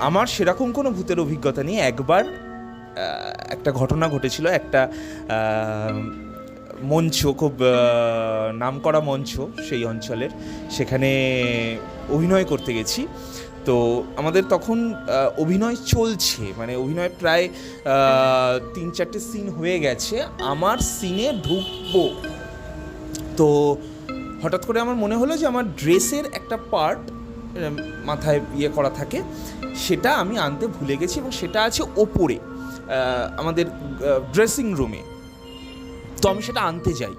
আমার সেরকম কোনো ভূতের অভিজ্ঞতা নেই। একবার একটা ঘটনা ঘটেছিল, একটা মঞ্চ, খুব নাম করা মঞ্চ সেই অঞ্চলের। সেখানে অভিনয় করতে গেছি। তো আমাদের তখন অভিনয় চলছে। মানে অভিনয় প্রায় তিন চারটে সিন হয়ে গেছে। আমার সিনে ঢুকবো। তো হঠাৎ করে আমার মনে হলো যে আমার ড্রেসের একটা পার্ট মাথায় ইয়ে করা থাকে, সেটা আমি আনতে ভুলে গেছি এবং সেটা আছে ওপরে আমাদের ড্রেসিং রুমে তো আমি সেটা আনতে যাই।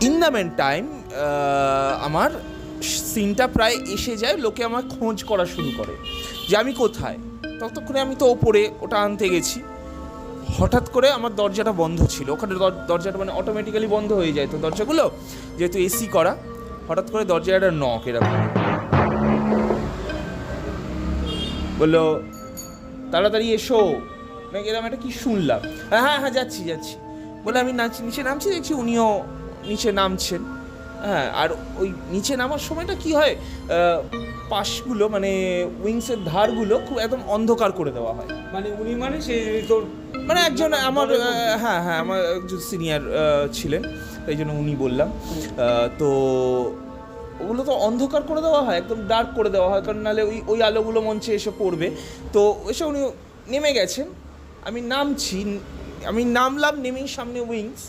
ইন দ্য মেন টাইম আমার সিনটা প্রায় এসে যায়, লোকে আমার খোঁজ করা শুরু করে যে আমি কোথায়। ততক্ষণে আমি তো ওপরে ওটা আনতে গেছি। হঠাৎ করে আমার দরজাটা বন্ধ ছিল। ওখানে দর- দরজাটা মানে অটোমেটিক্যালি বন্ধ হয়ে যায়। তো দরজাগুলো যেহেতু এসি করা, হঠাৎ করে দরজায় একটা নক এরকম। বলল তাড়াতাড়ি এসো। নাকি এরকম একটা কি শুনলাম? হ্যাঁ হ্যাঁ হ্যাঁ যাচ্ছি যাচ্ছি। বলে আমি নাচি নিচে নামছি দেখছি উনিও নিচে নামছেন। হ্যাঁ আর ওই নিচে নামার সময়টা কি হয় পাশগুলো মানে উইংসের ধারগুলো খুব একদম অন্ধকার করে দেওয়া হয়। মানে উনি মানে সে তোর মানে একজন আমার হ্যাঁ হ্যাঁ আমার একজন সিনিয়র ছিলেন তাই জন্য উনি বললাম। তো ওগুলো তো অন্ধকার করে দেওয়া হয় একদম ডার্ক করে দেওয়া হয় কারণ নাহলে ওই ওই আলোগুলো মঞ্চে এসে পড়বে। তো এসে উনি নেমে গেছেন। আমি নামছি আমি নামলাম নেমেই সামনে উইংস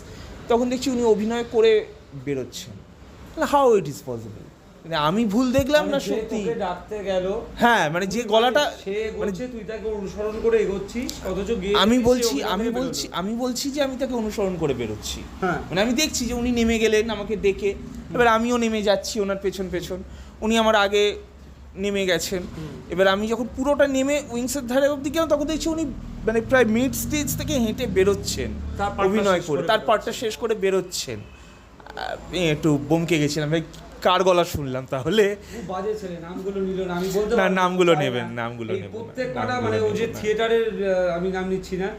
তখন দেখছি উনি অভিনয় করে বেরোচ্ছেন। হাউ ইট ইজ পসিবল মানে আমি ভুল দেখলাম না মানে সত্যি? ডাকতে গেল হ্যাঁ মানে যে গলাটা সে মানে তুই তাকে অনুসরণ করে এগোচ্ছিস অথচ আমি বলছি আমি বলছি আমি বলছি যে আমি তাকে অনুসরণ করে বেরোচ্ছি। হ্যাঁ। মানে আমি দেখছি যে উনি নেমে গেলেন আমাকে ডেকে এবার আমিও নেমে যাচ্ছি ওনার পেছন পেছন। উনি আমার আগে নেমে গেছেন। এবার আমি যখন পুরোটা নেমে উইংসের ধারে অবধি গেলাম তখন দেখছি উনি মানে প্রায় মিড স্টেজ থেকে হেঁটে বেরোচ্ছেন। তার অভিনয় করে তার পার্টটা শেষ করে বেরোচ্ছেন। একটু বমকে গেছিলাম ভাই কার গলা শুনলাম তাহলে? না নামগুলো নেবেন, নামগুলো নেবেন না, প্রত্যেক কটা নামগুলো মানে ও যে থিয়েটারের আমি নাম নিচ্ছি না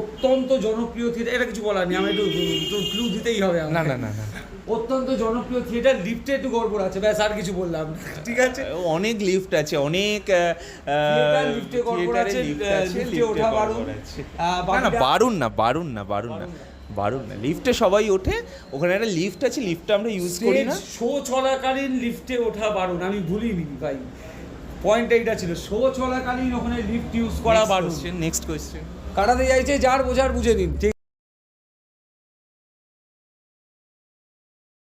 অত্যন্ত জনপ্রিয় থিয়েটার এটা কিছু বলার নেই আমি একটু একটু ক্লু দিতেই হবে না না না না। অত্যন্ত জনপ্রিয় থিয়েটার লিফটে একটু গড়বড় আছে। ব্যাস আর কিছু বললাম ঠিক আছে? অনেক লিফট আছে অনেক লিফটে গড়বড় আছে, লিফটে ওঠা বারণ। না বারুন না বারুন না বারুন না বারুন না। লিফটে সবাই ওঠে ওখানে একটা লিফট আছে লিফটটা আমরা ইউজ করি না। শো চলাকালীন লিফটে ওঠা বারণ আমি ভুলিনি ভাই। পয়েন্ট এইটা ছিল শো চলাকালীন ওখানে লিফট ইউজ করা বারণ নেক্সট কোয়েশ্চেন কাটাতে চাইছে যার বোঝার বুঝে নিন। ঠিক